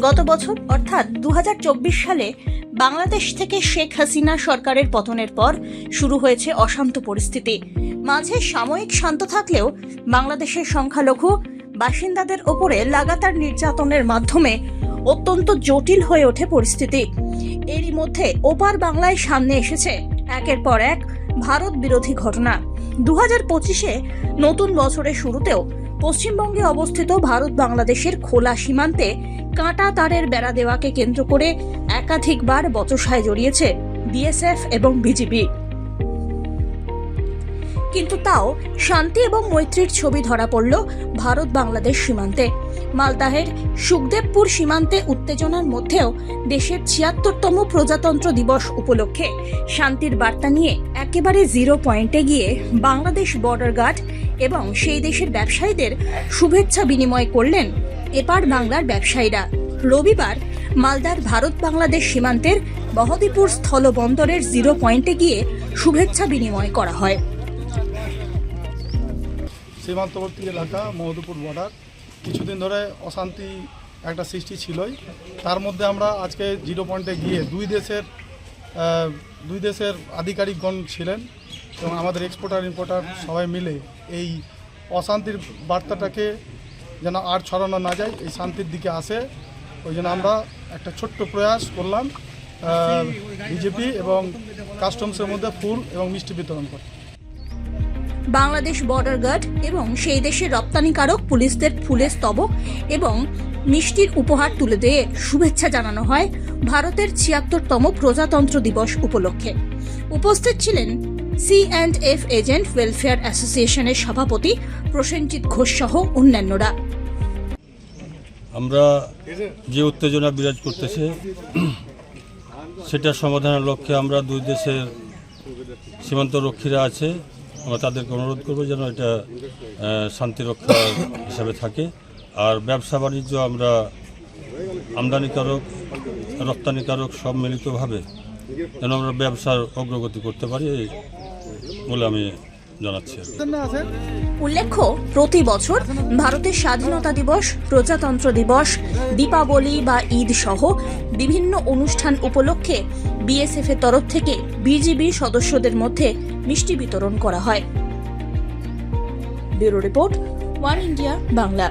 গত বছর, অর্থাৎ দু হাজার চব্বিশ সালে, বাংলাদেশ থেকে শেখ হাসিনা সরকারের পতনের পর শুরু হয়েছে অশান্ত পরিস্থিতি। মাঝে সাময়িক শান্ত থাকলেও বাংলাদেশের সংখ্যালঘু বাসিন্দাদের ওপরে লাগাতার নির্যাতনের মাধ্যমে অত্যন্ত জটিল হয়ে ওঠে পরিস্থিতি। এরই মধ্যে ওপার বাংলায় সামনে এসেছে একের পর এক ভারত বিরোধী ঘটনা। দু হাজার পঁচিশে নতুন বছরের শুরুতেও পশ্চিমবঙ্গে অবস্থিত ভারত বাংলাদেশের খোলা সীমান্তে কাঁটা তারের বেড়া দেওয়াকে কেন্দ্র করে একাধিকবার বচসায় জড়িয়েছে বিএসএফ এবং বিজিবি। কিন্তু তাও শান্তি এবং মৈত্রীর ছবি ধরা পড়ল ভারত বাংলাদেশ সীমান্তে। মালদাহের সুখদেবপুর সীমান্তে উত্তেজনার মধ্যেও দেশের ছিয়াত্তরতম প্রজাতন্ত্র দিবস উপলক্ষে শান্তির বার্তা নিয়ে একেবারে জিরো পয়েন্টে গিয়ে বাংলাদেশ বর্ডার গার্ড এবং সেই দেশের ব্যবসায়ীদের শুভেচ্ছা বিনিময় করলেন এপার বাংলার ব্যবসায়ীরা। রবিবার মালদার ভারত বাংলাদেশ সীমান্তের বহদীপুর স্থলবন্দরের জিরো পয়েন্টে গিয়ে শুভেচ্ছা বিনিময় করা হয়। সীমান্তবর্তী এলাকা মধুপুর বর্ডার কিছুদিন ধরে অশান্তি একটা সৃষ্টি ছিলই। তার মধ্যে আমরা আজকে জিরো পয়েন্টে গিয়ে দুই দেশের দুই দেশের আধিকারিকগণ ছিলেন এবং আমাদের এক্সপোর্টার ইম্পোর্টার সবাই মিলে এই অশান্তির বার্তাটাকে যেন আর ছড়ানো না যায়, এই শান্তির দিকে আসে। ওই জন্য আমরা একটা ছোট্ট প্রয়াস করলাম বিজেপি এবং কাস্টমসের মধ্যে ফুল এবং মিষ্টি বিতরণ করে। বাংলাদেশ বর্ডার গার্ড এবং সেই দেশের রপ্তানিকারক পুলিশদের ফুলের স্তবক এবং মিষ্টির উপহার তুলে দিয়ে শুভেচ্ছা জানানো হয় ভারতের ছিয়াত্তরতম প্রজাতন্ত্র দিবস উপলক্ষে। উপস্থিত ছিলেন C and F agent welfare অ্যাসোসিয়েশনের সভাপতি প্রসেনজিৎ ঘোষ সহ অন্যান্যরা। আমরা যে উত্তেজনা বিরাজ করতেছে, সেটার সমাধানের লক্ষ্যে আমরা দুই দেশের সীমান্ত রক্ষীরা আছে। আমরা তাদেরকে অনুরোধ করব যেন এটা শান্তি রক্ষা হিসাবে থাকে। আর ব্যবসা বাণিজ্য আমরা আমদানিকারক, রপ্তানিকারক সব মিলিতভাবে যেন আমরা ব্যবসার অগ্রগতি করতে পারি বলে আমি জানাচ্ছি উল্লেখ্য প্রতি বছর ভারতের স্বাধীনতা দিবস প্রজাতন্ত্র দিবস দীপাবলি বা ঈদ সহ বিভিন্ন অনুষ্ঠান উপলক্ষে বিএসএফ এর তরফ থেকে বিজিবি সদস্যদের মধ্যে মিষ্টি বিতরণ করা হয়। Bureau report one India Bangla.